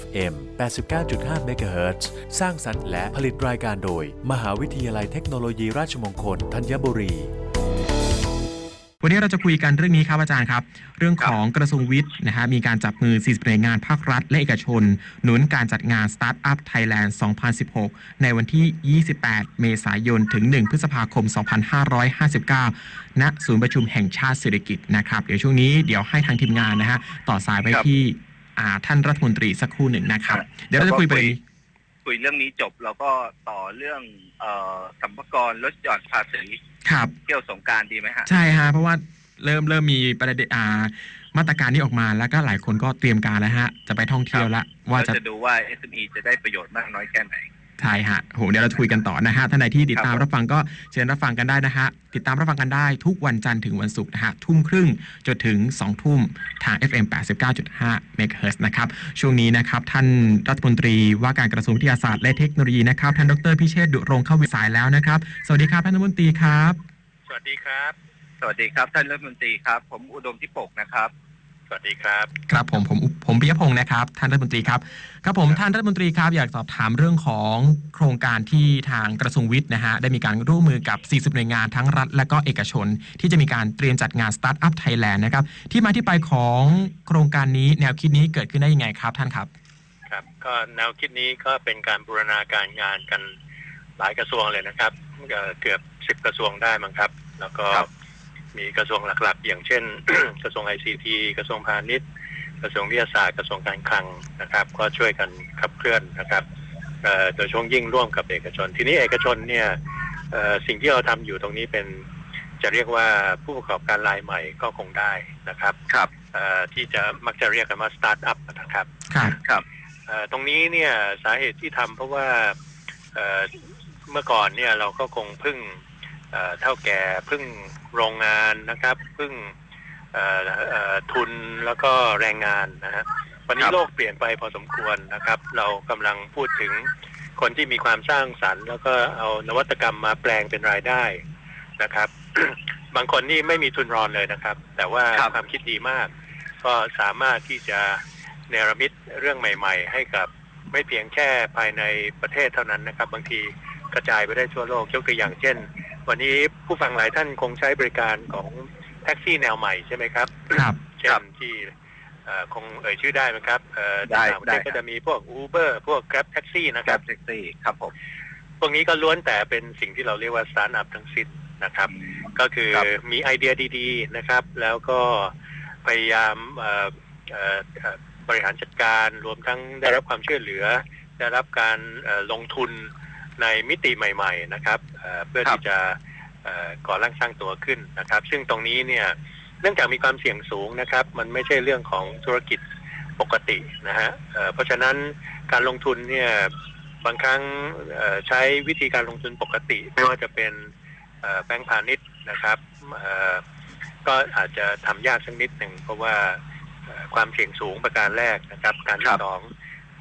FM 89.5 MHz สร้างสรรค์และผลิตรายการโดย มหาวิทยาลัยเทคโนโลยีราชมงคลธัญบุรีวันนี้เราจะคุยกันเรื่องนี้ครับอาจารย์ครับ เรื่องของกระทรวงวิทย์นะฮะมีการจับมือ 40หน่วยงานภาครัฐ และเอกชน หนุนการจัดงาน Startup Thailand 2016 ในวันที่ 28 เมษายนถึง 1 พฤษภาคม 2559 ณ ศูนย์ประชุมแห่งชาติเศรษฐกิจนะครับ เดี๋ยวช่วงนี้เดี๋ยวให้ทางทีมงานนะฮะต่อสายไปที่ อ่าท่านรัฐมนตรีสักครู่หนึ่งนะครับ เดี๋ยวเราจะคุยประเด็นนี้ คุยเรื่องนี้จบแล้วก็ต่อเรื่องเอ่อสัมภากรลดหย่อนภาษีครับ เที่ยวสงกรารดีไหมฮะ ใช่ฮะเพราะว่าเริ่มเริ่มมีประเด็นอ่ามาตรการนี้ออกมาแล้วก็หลายคนก็เตรียมการแล้วฮะ จะไปท่องเที่ยวแล้วว่าเราจะ จะดูว่า SME จะได้ประโยชน์มากน้อยแค่ไหน ใช่ฮะโหเดี๋ยวเราจะคุยกันต่อนะฮะท่านใดที่ติดตามครับรับฟังก็เชิญรับฟังกันได้นะฮะติดตามรับฟังกันได้ทุกวันจันทร์ถึงวันศุกร์นะฮะทุ่มครึ่งจนถึง 2 ทุ่มทาง FM 89.5 MHz นะครับช่วงนี้นะครับท่านรัฐมนตรีว่าการกระทรวงวิทยาศาสตร์และเทคโนโลยีนะครับท่านดรพิเชษฐ์ดุรงค์เข้าวิสายแล้วนะครับ สวัสดีครับท่านรัฐมนตรีครับ สวัสดีครับ สวัสดีครับท่านรัฐมนตรีครับ ผมอุดมทิปกนะครับส วัสดีครับ ครับผมผมผมปิยพงศ์นะครับ ท่านรัฐมนตรีครับ ครับผมท่านรัฐมนตรีครับ อยากสอบถามเรื่องของโครงการที่ทางกระทรวงวิทย์นะฮะได้มีการร่วมมือกับ 40 หน่วยงานทั้งรัฐ และก็เอกชน ที่จะมีการเตรียมจัดงาน Startup Thailand นะครับ ที่มาที่ไปของโครงการนี้แนวคิดนี้เกิดขึ้นได้ยังไงครับท่านครับ ครับก็แนวคิดนี้ก็เป็นการบูรณาการงานกันหลายกระทรวงเลยนะครับเอ่อเกือบสิบกระทรวงได้มั้งครับ แล้วก็ครับ มีกระทรวงหลักๆ อย่างเช่น กระทรวงไอซีทีกระทรวงพาณิชย์ กระทรวงวิทยาศาสตร์กระทรวงการคลังนะครับ ก็ช่วยกันขับเคลื่อนนะครับเอ่อโดยช่วงยิ่งร่วมกับเอกชน ทีนี้เอกชนเนี่ยเอ่อสิ่งที่เราทำอยู่ตรงนี้เป็นจะเรียกว่าผู้ประกอบการรายใหม่ก็คงได้นะครับครับเอ่อที่จะมักจะเรียกกันว่าสตาร์ทอัพนะครับครับครับเอ่อตรงนี้เนี่ยสาเหตุที่ทำเพราะว่าเอ่อเมื่อก่อนเนี่ยเราก็คงพึ่งเอ่อเท่าแก่พึ่ง โรงงานนะครับพึ่งเอ่อเอ่อทุนแล้วก็แรงงานนะฮะวันนี้ครับโลกเปลี่ยนไปพอสมควรนะครับ เรากำลังพูดถึงคนที่มีความสร้างสรรค์ แล้วก็เอานวัตกรรมมาแปลงเป็นรายได้นะครับ บางคนนี่ไม่มีทุนรอนเลยนะครับ แต่ว่าครับความคิดดีมาก ก็สามารถที่จะเนรมิตเรื่องใหม่ ๆ ให้กับไม่เพียงแค่ภายในประเทศเท่านั้นนะครับ บางทีกระจายไปได้ทั่วโลกยกตัวอย่างเช่น วันนี้ผู้ฟังหลายท่านคงใช้บริการของแท็กซี่แนวใหม่ใช่ไหมครับครับเช่นที่เอ่อคงเอ่ยชื่อได้ไหมครับเอ่อได้ในต่างประเทศได้ครับก็จะมีพวก Uber พวก Grab Taxi นะคครัรับบแท็กซี่ครับผมพวกนี้ก็ล้วนแต่เป็นสิ่งที่เราเรียกว่าสตาร์ทอัพทั้งสิ้นนะครับ ก็คือครับมีไอเดียดีๆนะครับ แล้วก็พยายามเอ่อเอ่อเอ่อบริหารจัดการรวมทั้งได้รับความช่วยเหลือ ได้รับการเอ่อลงทุน ในมิติใหม่ ๆ นะครับเอ่อเพื่อครับที่จะเอ่อก่อร่างสร้างตัวขึ้นนะครับ ซึ่งตรงนี้เนี่ยเนื่องจากมีความเสี่ยงสูงนะครับ มันไม่ใช่เรื่องของธุรกิจปกตินะฮะเอ่อเพราะฉะนั้นการลงทุนเนี่ยบางครั้งเอ่อใช้วิธีการลงทุนปกติ ไม่ว่าจะเป็นเอ่อแบงก์พาณิชย์นะครับเอ่อก็อาจจะทำยากสักนิดหนึ่งเพราะว่าเอ่อความเสี่ยงสูงประการแรกนะครับ การคที่รับสอง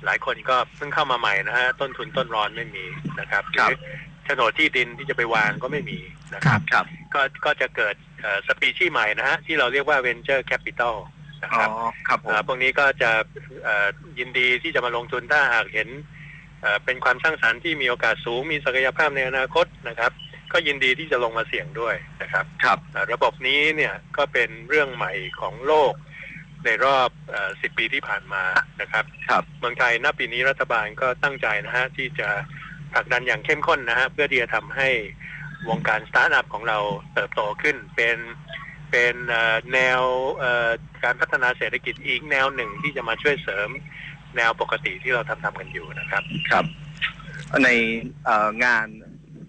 หลายคนก็เพิ่งเข้ามาใหม่นะฮะต้นทุนต้นร้อนไม่มีนะครับหครัรืบอโฉนดที่ดินที่จะไปวางก็ไม่มีนะคครัรับบครับ ก็ก็จะเกิดสปีชีส์ใหม่นะฮะที่เราเรียกว่า venture capital นะอ๋คอรับครับผมเอ่อพวกนี้ก็จะเอ่อยินดีที่จะมาลงทุนถ้าหากเห็นเอ่อเป็นความสร้างสรรค์ที่มีโอกาสสูงมีศักยภาพในอนาคตนะครับ ก็ยินดีที่จะลงมาเสี่ยงด้วยนะครับ ครับเอ่อระบบนี้เนี่ยก็เป็นเรื่องใหม่ของโลก ในรอบเอ่อ10ปีที่ผ่านมานะครับครับเมืองไทยณปีนี้รัฐบาลก็ตั้งใจนะฮะที่จะผลักดันอย่างเข้มข้นนะฮะเพื่อที่จะทำให้วงการสตาร์ทอัพของเราเติบโตขึ้นเป็นเป็นเอ่อแนวเอ่อการพัฒนาเศรษฐกิจอีกแนวหนึ่งที่จะมาช่วยเสริมแนวปกติที่เราทำทำกันอยู่นะครับครับ ในเอ่องาน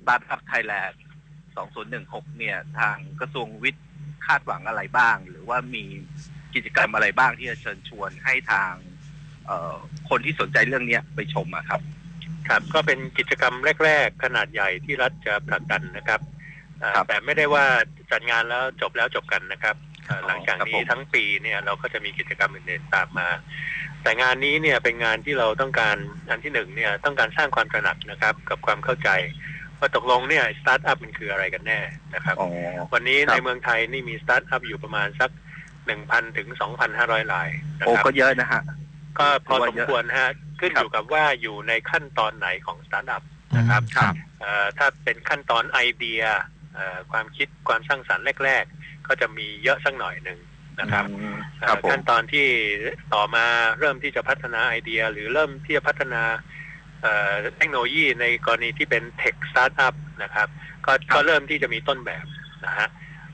Startup Thailand 2016 เนี่ย ทางกระทรวงวิทย์คาดหวังอะไรบ้าง หรือว่ามี กิจกรรมอะไรบ้างที่จะเชิญชวนให้ทางเอ่อคนที่สนใจเรื่องเนี้ยไปชมอะครับ ครับก็เป็นกิจกรรมแรก ๆ ขนาดใหญ่ที่รัฐจะผลักดันนะครับเอ่อครับแต่ไม่ได้ว่าจัดงานแล้วจบแล้วจบกันนะครับเอ่ออ๋อหลังจากครับนี้ผมทั้งปีเนี่ยเราก็จะมีกิจกรรมอื่นๆตามมา แต่งานนี้เนี่ยเป็นงานที่เราต้องการอันที่หนึ่งเนี่ยต้องการสร้างความตระหนักนะครับ กับความเข้าใจว่าตกลงเนี่ยสตาร์ทอัพมันคืออะไรกันแน่นะครับอ๋อวันนี้ครับในเมืองไทยนี่มีสตาร์ทอัพอยู่ประมาณสัก หนึ่งพันถึงสองพันห้าร้อยรายนะโอ้ครับก็เยอะนะฮะ ก็พอถือว่าสมเยอะควรฮะขึ้นครัอบยู่กับว่าอยู่ในขั้นตอนไหนของสตาร์ทอัพนะนะครับ ครับ เอ่อถ้าเป็นขั้นตอนไอเดียเอ่อความคิดความสร้างสรรค์แรก ๆ ก็จะมีเยอะสักหน่อยหนึ่งนะครับอืมเอ่อครับผมขั้นตอนที่ต่อมาเริ่มที่จะพัฒนาไอเดีย หรือเริ่มที่จะพัฒนาเอ่อเทคโนโลยีในกรณีที่เป็นเทคสตาร์ทอัพนะครับ ก็ก็เริ่มที่จะมีต้นแบบนะฮะ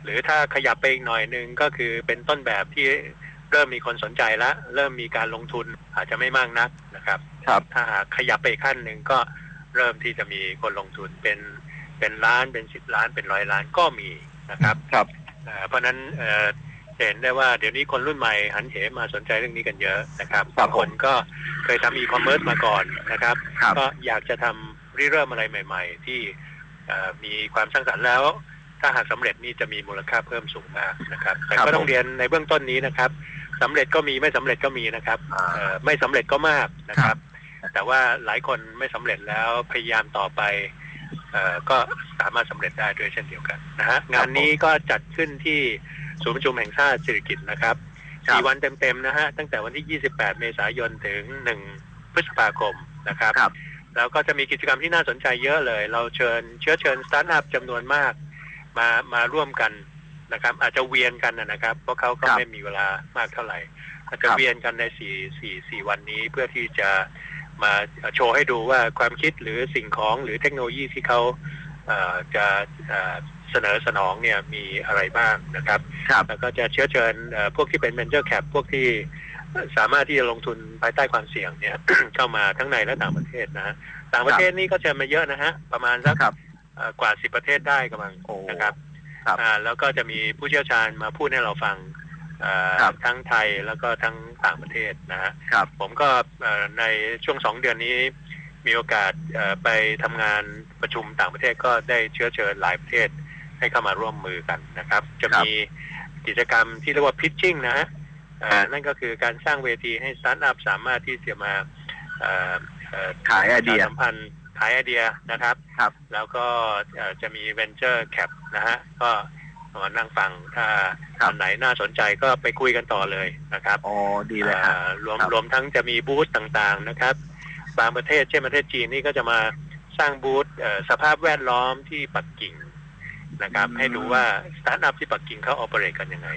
หรือถ้าขยับไปอีกหน่อยหนึ่งก็คือเป็นต้นแบบที่เริ่มมีคนสนใจแล้วเริ่มมีการลงทุนอาจจะไม่มากนักนะครับครับถ้าหากขยับไปอีกขั้นหนึ่งก็เริ่มที่จะมีคนลงทุนเป็นเป็นล้านเป็นสิบล้านเป็นร้อยล้านก็มีนะครับครับเอ่อเพราะฉะนั้นเอ่อจะเห็นได้ว่าเดี๋ยวนี้คนรุ่นใหม่หันเหมาสนใจเรื่องนี้กันเยอะนะครับครับบางคนก็เคยทำอีคอมเมิร์ซมาก่อนนะครับครับก็อยากจะทำริเริ่มอะไรใหม่ ๆ ที่เอ่อมีความสร้างสรรค์แล้ว ถ้าหากสำเร็จนี่จะมีมูลค่าเพิ่มสูงมากนะครับ แต่ครับก็ต้องผมเรียนในเบื้องต้นนี้นะครับสำเร็จก็มีไม่สำเร็จก็มีนะครับอ่าเอ่อไม่สำเร็จก็มากนะครับ แต่ว่าหลายคนไม่สำเร็จแล้วพยายามต่อไปเอ่อก็สามารถสำเร็จได้ด้วยเช่นเดียวกันนะฮะงานนี้ก็จัดขึ้นที่ศูนย์ประชุมแห่งชาติสิริกิติ์นะครับครับสี่วันเต็มๆนะฮะตั้งแต่วันที่ 28 เมษายนถึง 1 พฤษภาคมนะครับครับ แล้วก็จะมีกิจกรรมที่น่าสนใจเยอะเลย เราเชิญเชื้อเชิญสตาร์ทอัพจำนวนมาก มามาร่วมกันนะครับ อาจจะเวียนกันนะนะครับ เพราะเขาก็ครับไม่มีเวลามากเท่าไหร่ อาจจะครับเวียนกันในสี่สี่สี่วันนี้เพื่อที่จะมาโชว์ให้ดูว่าความคิดหรือสิ่งของหรือเทคโนโลยีที่เขาเอ่อจะเอ่อเสนอสนองเนี่ยมีอะไรบ้างนะครับครับแล้วก็จะเชื้อเชิญเอ่อพวกที่เป็น venture cap พวกที่สามารถที่จะลงทุนภายใต้ความเสี่ยงเนี่ยเข้ามาทั้งในและต่างประเทศนะฮะต่างประเทศนี่ก็เชิญมาเยอะนะฮะ ประมาณสักครับเอ่อ กว่าสิบประเทศได้กำลังโอ้นะครับครับ อ่าแล้วก็จะมีผู้เชี่ยวชาญมาพูดให้เราฟังเอ่อครับ ทั้งไทยแล้วก็ทั้งต่างประเทศนะฮะ ครับ ผมก็เอ่อในช่วงสองเดือนนี้มีโอกาสเอ่อไปทำงานประชุมต่างประเทศก็ได้เชื้อเชิญหลายประเทศให้เข้ามาร่วมมือกันนะครับ จะมีกิจกรรมที่เรียกว่า pitching นะฮะเอ่อฮะนั่นก็คือการสร้างเวทีให้สตาร์ทอัพสามารถที่จะมาเอ่อเอ่อขายไอเดีย ประชสัมพันธ์ ขายไอเดียนะครับ ครับ แล้วก็เอ่อจะมี venture cap นะฮะ ก็มานั่งฟังถ้าครับอันไหนน่าสนใจก็ไปคุยกันต่อเลยนะครับอ๋อดีเลยครับอ่ารวมครับรวมทั้งจะมีบูธต่างๆนะครับ บางประเทศเช่นประเทศจีนนี่ก็จะมาสร้างบูธเอ่อสภาพแวดล้อมที่ปักกิ่งนะครับอืมให้ดูว่าสตาร์ทอัพที่ปักกิ่งเขาออเปเรตกันยังไง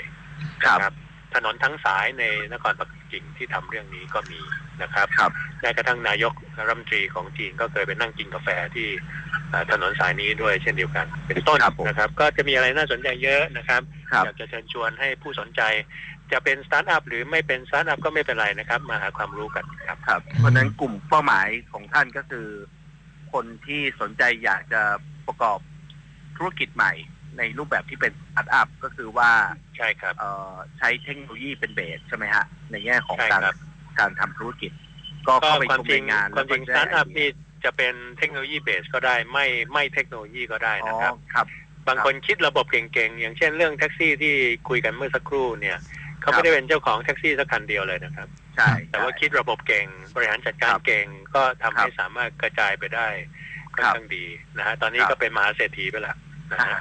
ครับนะถนนทั้งสายในนครปักกิ่งที่ทำเรื่องนี้ก็มี นะครับครับแม้กระทั่งนายกรัฐมนตรีของจีนก็เคยไปนั่งกินกาแฟที่เอ่อถนนสายนี้ด้วยเช่นเดียวกัน เป็นต้นครับผมนะครับ ก็จะมีอะไรน่าสนใจเยอะนะครับครับอยากจะเชิญชวนให้ผู้สนใจ จะเป็นสตาร์ทอัพหรือไม่เป็นสตาร์ทอัพก็ไม่เป็นไรนะครับ มาหาความรู้กันครับครับเพราะฉะนั้นกลุ่มเป้าหมายของท่านก็คือ คนที่สนใจอยากจะประกอบธุรกิจใหม่ในรูปแบบที่เป็นสตาร์ทอัพก็คือว่าใช่ครับเอ่อใช้เทคโนโลยีเป็นเบสใช่ไหมฮะในแง่ของใช่การครับ การทำธุรกิจ ก็ก็เข้าไปความชมจริในงงานความจริงแล้วก็สตาร์ทอัพได้ไเดียนี่จะเป็นเทคโนโลยีเบสก็ได้ไม่ไม่เทคโนโลยีก็ได้อ๋อนะครับครับ บางคนคิดระบบเก่งๆ อย่างเช่นเรื่องแท็กซี่ที่คุยกันเมื่อสักครู่เนี่ยเขาครับไม่ได้เป็นเจ้าของแท็กซี่สักคันเดียวเลยนะครับใช่แต่ว่าใช่คิดระบบเก่งบริหารจัดการครับเก่งก็ทำให้ครับสามารถกระจายไปได้ค่อนครับข้างดีนะฮะตอนนี้ครับก็เป็นมหาเศรษฐีไปแล้วนะฮะ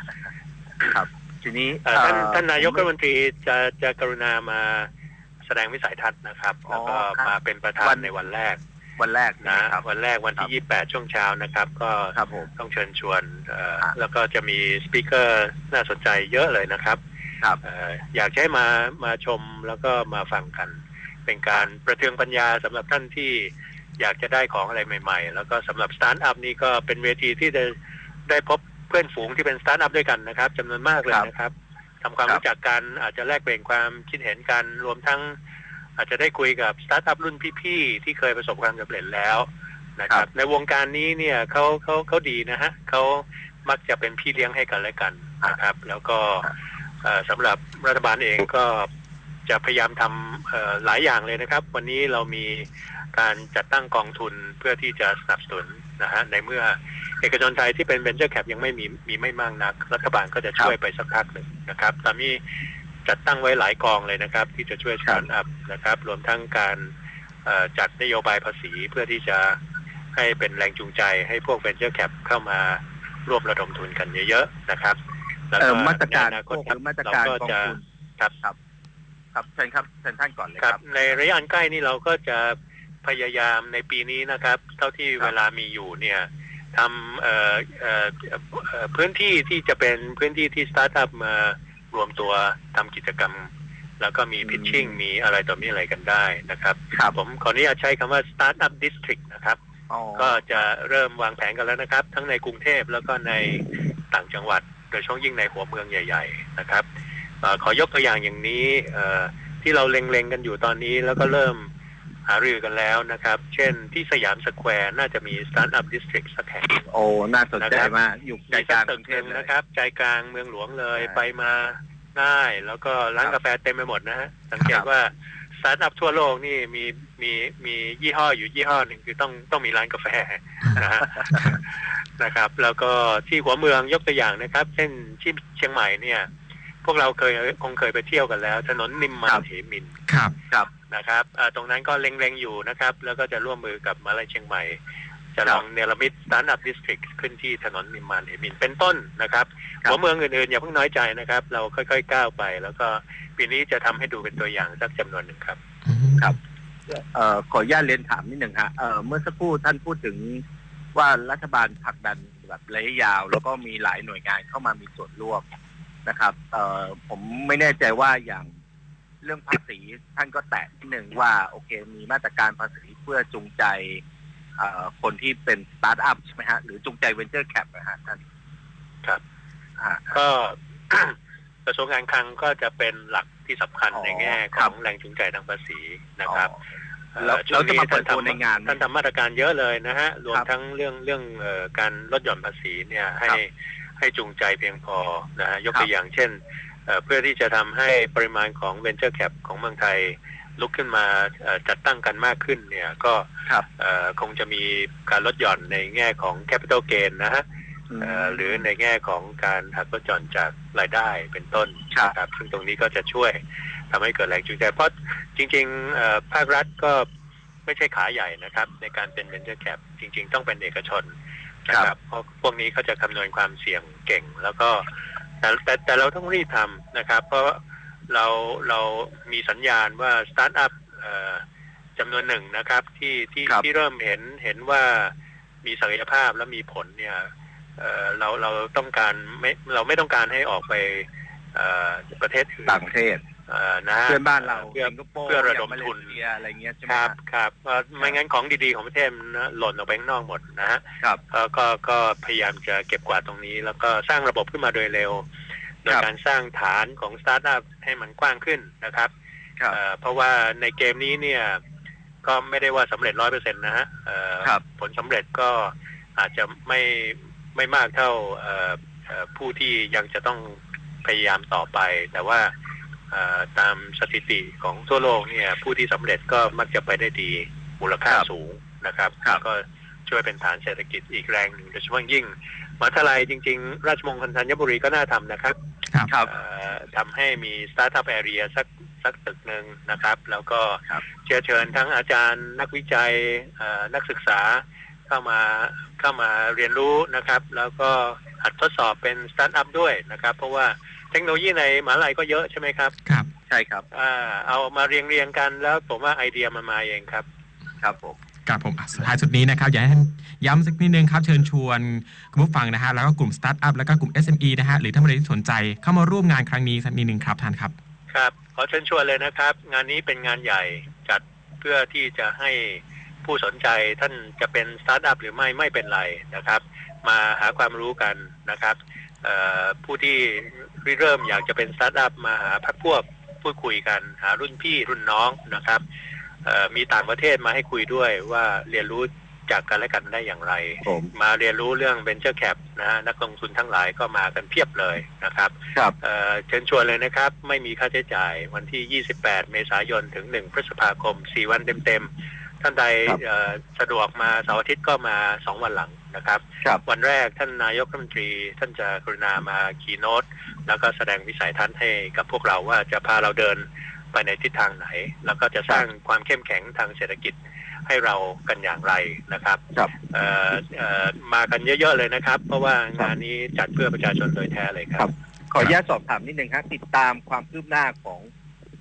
ครับ ทีนี้เอ่อท่านเอ่อท่านนายกผมรัฐมนตรีจะจะกรุณามา แสดงวิสัยทัศน์นะครับ อ๋อแล้วก็ครับมาเป็นประธาวัน นในวันแรกวันแรกนะนะครับ วันแรกวันที่ 28 ช่วงเช้านะครับ ก็ครับผม ต้องเชิญชวนเอ่อครับแล้วก็จะมีสปีกเกอร์น่าสนใจเยอะเลยนะครับครับ เอ่ออยากจะให้มามาชมแล้วก็มาฟังกัน เป็นการประเทืองปัญญาสำหรับท่านที่อยากจะได้ของอะไรใหม่ ๆ แล้วก็สำหรับสตาร์ทอัพนี่ก็เป็นเวทีที่ได้ได้พบเพื่อนฝูงที่เป็นสตาร์ทอัพด้วยกันนะครับจำนวนมากเลยนะครับ ทำความครับรู้จักกันอาจจะแลกเปลี่ยนความคิดเห็นกันรวมทั้ง อาจจะได้คุยกับสตาร์ทอัพรุ่นพี่ๆที่เคยประสบความสำเร็จแล้วนะครับ ในวงการนี้เนี่ยเขาเขาเขาดีนะฮะเขามักจะเป็นพี่เลี้ยงให้กันและกันนะครับ แล้วก็ครับเอ่อสำหรับรัฐบาลเองก็จะพยายามทำเอ่อหลายอย่างเลยนะครับ วันนี้เรามีการจัดตั้งกองทุนเพื่อที่จะสนับสนุนนะฮะในเมื่อเอกชนไทยที่เป็น venture cap ยังไม่มีมีไม่มากนัก รัฐบาลก็จะช่วยไปสักพักหนึ่ง นะครับตอนนี้จัดตั้งไว้หลายกองเลยนะครับ ที่จะช่วยสตาร์ทอัพนะครับ รวมทั้งการเอ่อจัดนโยบายภาษีเพื่อที่จะให้เป็นแรงจูงใจให้พวก venture cap เข้ามาร่วมระดมทุนกันเยอะๆนะครับ แล้วเอ่ก็อมาตรการในอนาคพตวกครับมาตรการเก็กองจะทุนครับครับ ครับเชิญครับเชิญท่านก่อนเลยคครัรับบในระยะอันใกล้นี่เราก็จะพยายามในปีนี้นะครับ เท่าที่ครับเวลามีอยู่เนี่ย ทำเอ่อเอ่อเอ่อพื้นที่ที่จะเป็นพื้นที่ที่สตาร์ทอัพมารวมตัวทำกิจกรรม แล้วก็มีพิชชิ่งมีอะไรต่อมีอะไรกันได้นะครับครับผมขออนุญาตใช้คำว่า Startup District นะครับอ๋อก็จะเริ่มวางแผนกันแล้วนะครับ ทั้งในกรุงเทพแล้วก็ในต่างจังหวัด โดยเฉพาะยิ่งในหัวเมืองใหญ่ ๆ นะครับเออขอยกตัวอย่างอย่างนี้เอ่อที่เราเล็งๆกันอยู่ตอนนี้แล้วก็เริ่มหารือกันแล้วนะครับ เช่นที่สยามสแควร์น่าจะมี Startup District สักแห่งโอ้น่าสนใจนะครับมากอยู่ใจมีกสัลากงกตึรุกงเทหพนึ่งเลยนะครับ ใจกลางเมืองหลวงเลยใช่ไปมาง่าย แล้วก็ร้านครับกาแฟเต็มไปหมดนะฮะสังเกคตรับว่าสตาร์ทอัพทั่วโลกนี่มีมีมียี่ห้ออยู่ยี่ห้อหนึ่งคือต้องต้องมีร้านกาแฟนะฮะนะครับ แล้วก็ที่หัวเมืองยกตัวอย่างนะครับ เช่นที่เชียงใหม่เนี่ย พวกเราเคยคงเคยไปเที่ยวกันแล้ว ถนนนิมมานเหมินครับ ครับ นะครับอ่าตรงนั้นก็เล็งๆอยู่นะครับ แล้วก็จะร่วมมือกับมหาลัยเชียงใหม่ จะลองเนรมิตสตาร์ทอัพดิสตริกขึ้นที่ถนนนิมมานเหมินเป็นต้นนะครับครับหัวเมืองอื่นๆอย่าเพิ่งน้อยใจนะครับ เราค่อยๆก้าวไป แล้วก็ปีนี้จะทำให้ดูเป็นตัวอย่างสักจำนวนหนึ่งครับ ครับเอ่อขออนุญาตเรียนถามนิดหนึ่งฮะเอ่อเมื่อสักครู่ท่านพูดถึงว่ารัฐบาลผลักดันแบบระยะยาว แล้วก็มีหลายหน่วยงานเข้ามามีส่วนร่วม นะครับเอ่อผมไม่แน่ใจว่าอย่างเรื่องภาษีท่านก็แตะนิดหนึ่งว่าโอเค มีมาตรการภาษีเพื่อจูงใจเอ่อคนที่เป็นสตาร์ทอัพใช่ไหมฮะหรือจูงใจเวนเจอร์แคปนะฮะท่านครับอ่า ก็กระทรวงการคลังก็จะเป็นหลักที่สำคัญอ๋อในแง่ขครัอบ งแรงจูงใจทางภาษีนะครับอ๋อแล้วเอ่อช่วงแล้วจะมาเปิดตัวท่ในงานไหม ท่านทำมาตรการเยอะเลยนะฮะรวมครับทั้งเรื่องเรื่องเอ่อการลดหย่อนภาษีเนี่ยให้ครับ ให้จูงใจเพียงพอนะฮะยกครับตัวอย่างเช่นเอ่อเพื่อที่จะทำให้ปริมาณของ Venture Cap ของเมืองไทยลุกขึ้นมาเอ่อจัดตั้งกันมากขึ้นเนี่ยก็ครับเอ่อคงจะมีการลดหย่อนในแง่ของ Capital Gain นะฮะมเอ่อหรือในแง่ของการหักลดหย่อนจากรายได้เป็นต้นครับนะครับซึ่งตรงนี้ก็จะช่วยทำให้เกิดแรงจูงใจ เพราะจริงๆเอ่อภาครัฐก็ไม่ใช่ขาใหญ่นะครับ ในการเป็น venture cap จริง ๆ ต้องเป็นเอกชน นะครับเพราะพวกนี้เขาจะคำนวณความเสี่ยงเก่ง แล้วก็แต่แต่แต่เราต้องรีบทำนะครับ เพราะเราเรามีสัญญาณว่าสตาร์ทอัพจำนวนหนึ่งนะครับที่ที่ครับ ที่เริ่มเห็นเห็นว่ามีศักยภาพและมีผลเนี่ยเอ่อเราเราต้องการไม่เราไม่ต้องการให้ออกไปเอ่อประเทศอื่น ต่างประเทศ เอ่อนะฮะเพื่อนบ้านเราเพื่อสิงคโปร์เพื่อระดมทุนอย่างมาเลเซียอะไรเงี้ยใช่ไหมครับฮะครับเพราะไม่งั้นของดีๆของประเทศมันนะหล่นออกไปข้างนอกหมดนะฮะ ครับก็ก็ก็พยายามจะเก็บกวาดตรงนี้ แล้วก็สร้างระบบขึ้นมาโดยเร็ว โดยครับ การสร้างฐานของสตาร์ทอัพให้มันกว้างขึ้นนะครับครับเอ่อเพราะว่าในเกมนี้เนี่ยก็ไม่ได้ว่าสำเร็จร้อยเปอร์เซ็นต์นะฮะเอ่อครับ ผลสำเร็จก็อาจจะไม่ไม่มากเท่าเอ่อเอ่อผู้ที่ยังจะต้องพยายามต่อไป แต่ว่าเอ่อ ตามสถิติของทั่วโลกเนี่ยผู้ที่สำเร็จก็มักจะไปได้ดีมูลค่าครับสูงนะครับครับแล้วก็ช่วยเป็นฐานเศรษฐกิจอีกแรงหนึ่งโดยเฉพาะยิ่งมหาวิทยาลัยจริง ๆ ราชมงคลธัญบุรีก็น่าทำนะครับครับครับเอ่อทำให้มีสตาร์ทอัพแอเรียสักสักตึกหนึ่งนะครับ แล้วก็ครับเชื้อเชิญทั้งอาจารย์ นักวิจัยเอ่อนักศึกษาเข้ามาเข้ามาเรียนรู้นะครับ แล้วก็หัดทดสอบเป็นสตาร์ทอัพด้วยนะครับ เพราะว่า เทคโนโลยีในมหาลัยก็เยอะใช่ไหมครับ ครับ ใช่ครับ อ่า เอามาเรียงเรียงๆกันแล้วผมว่าไอเดียมันมาเองครับ ครับผมครับผมอะสุดท้ายสุดนี้นะครับ อยากให้ท่านย้ำสักนิดนึงครับเชิญชวนคุณผู้ฟังนะฮะแล้วก็กลุ่มสตาร์ทอัพแล้วก็กลุ่ม SME นะฮะหรือท่านใดที่สนใจเข้ามาร่วมงานครั้งนี้สักนิดนึงครับท่านครับครับ ขอเชิญชวนเลยนะครับ งานนี้เป็นงานใหญ่จัดเพื่อที่จะให้ผู้สนใจท่านจะเป็นสตาร์ทอัพหรือไม่ไม่เป็นไรนะครับ มาหาความรู้กันนะครับเอ่อ ผู้ที่ริเริ่มอยากจะเป็นสตาร์ทอัพมาหาพักพวกพูดคุยกันหารุ่นพี่รุ่นน้องนะครับเอ่อมีต่างประเทศมาให้คุยด้วยว่าเรียนรู้จากกันและกันได้อย่างไรผมมาเรียนรู้เรื่อง Venture Cap นะฮะนักลงทุนทั้งหลายก็มากันเพียบเลยนะครับครับเอ่อเชิญชวนเลยนะครับ ไม่มีค่าใช้จ่ายวันที่ 28 เมษายนถึง 1 พฤษภาคม 4 วันเต็มๆ ท่านใดครับเอ่อสะดวกมาเสาร์อาทิตย์ก็มา 2 วันหลัง นะครับครับวันแรกท่านนายกรัฐมนตรี ท่านจะกรุณามาคีโนตแล้วก็แสดงวิสัยทัศน์ให้กับพวกเราว่าจะพาเราเดินไปในทิศทางไหน แล้วก็จะสร้างความเข้มแข็งทางเศรษฐกิจให้เรากันอย่างไรนะครับครับเอ่อเอ่อมากันเยอะๆเลยนะครับ เพราะว่างานนี้จัดเพื่อประชาชนโดยแท้เลยคครัรับบขออนุญาตสอบถามนิดนึงครับติดตามความคืบหน้าของ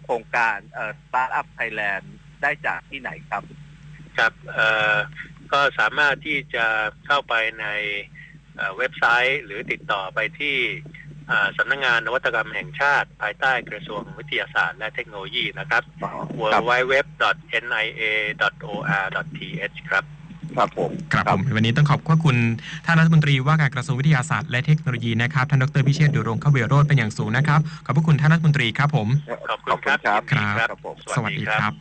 ครงการเอ่อ Startup Thailand ได้จากที่ไหนครับ ครับเอ่อ ก็สามารถที่จะเข้าไปในเอ่อเว็บไซต์ หรือติดต่อไปที่อ่าสำนักงานนวัตกรรมแห่งชาติ ภายใต้กระทรวงวิทยาศาสตร์และเทคโนโลยีนะครับ w w w n i a o r t h ครับครับผมครับผมวันนี้ต้องขอบพระคุณท่านรัฐมนตรีว่าการกระทรวงวิทยาศาสตร์และเทคโนโลยีนะครับท่านดรพิเชษฐ์ดุรงคเวโรธเป็นอย่างสูงนะครับขอบพระคุณท่านรัฐมนตรีครับผมขอบคุณครับครับยินดีครับครับผมสวัสดีครับ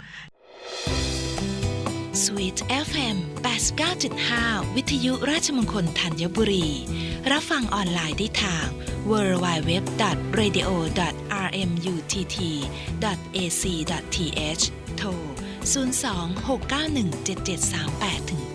Sweet FM 89.5 วิทยุราชมงคลธัญบุรี รับฟังออนไลน์ได้ทาง www.radio.rmutt.ac.th โทร 02 691 7738